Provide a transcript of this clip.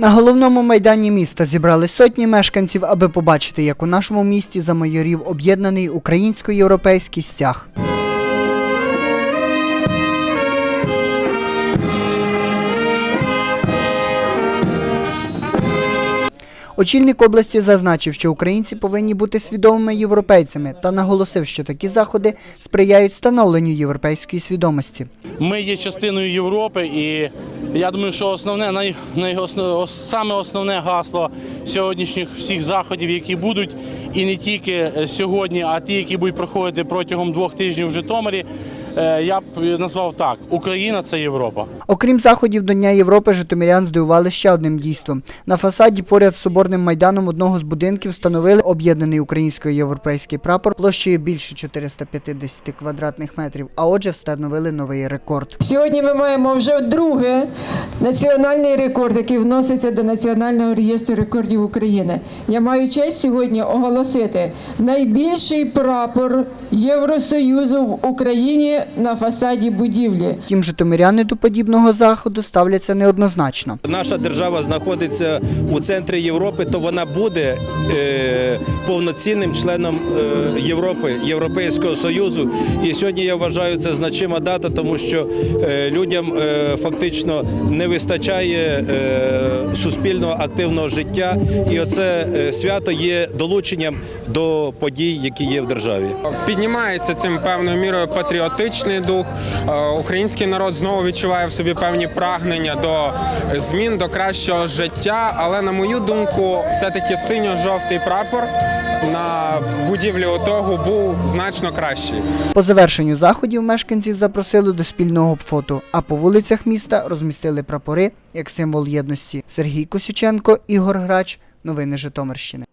На головному майдані міста зібрались сотні мешканців, аби побачити, як у нашому місті замайорів об'єднаний українсько-європейський стяг. Очільник області зазначив, що українці повинні бути свідомими європейцями та наголосив, що такі заходи сприяють становленню європейської свідомості. Ми є частиною Європи, і я думаю, що основне най, най, основ, саме основне гасло сьогоднішніх всіх заходів, які будуть, і не тільки е, сьогодні, а ті, які будуть проходити протягом двох тижнів в Житомирі, я б назвав так: Україна це Європа. Окрім заходів до Дня Європи, житомирян здивували ще одним дійством. На фасаді поряд з соборним майданом одного з будинків встановили об'єднаний українсько-європейський прапор площею більше 450 квадратних метрів. А отже, встановили новий рекорд. Сьогодні ми маємо вже друге національний рекорд, який вноситься до Національного реєстру рекордів України. Я маю честь сьогодні оголосити найбільший прапор Євросоюзу в Україні на фасаді будівлі. Втім, житомиряни до подібного заходу ставляться неоднозначно. Наша держава знаходиться у центрі Європи, то вона буде е, повноцінним членом е, Європи, Європейського Союзу. І сьогодні я вважаю це значима дата, тому що е, людям е, фактично не вистачає е, суспільного активного життя, і оце е, свято є долученням до подій, які є в державі. Піднімається цим певною мірою патріотичний дух. Е, Український народ знову відчуває в собі певні прагнення до змін, до кращого життя. Але на мою думку, все-таки синьо-жовтий прапор на будівлі ОТОГу був значно кращий. По завершенню заходів мешканців запросили до спільного фото, а по вулицях міста розмістили прапори як символ єдності. Сергій Косюченко, Ігор Грач. Новини Житомирщини.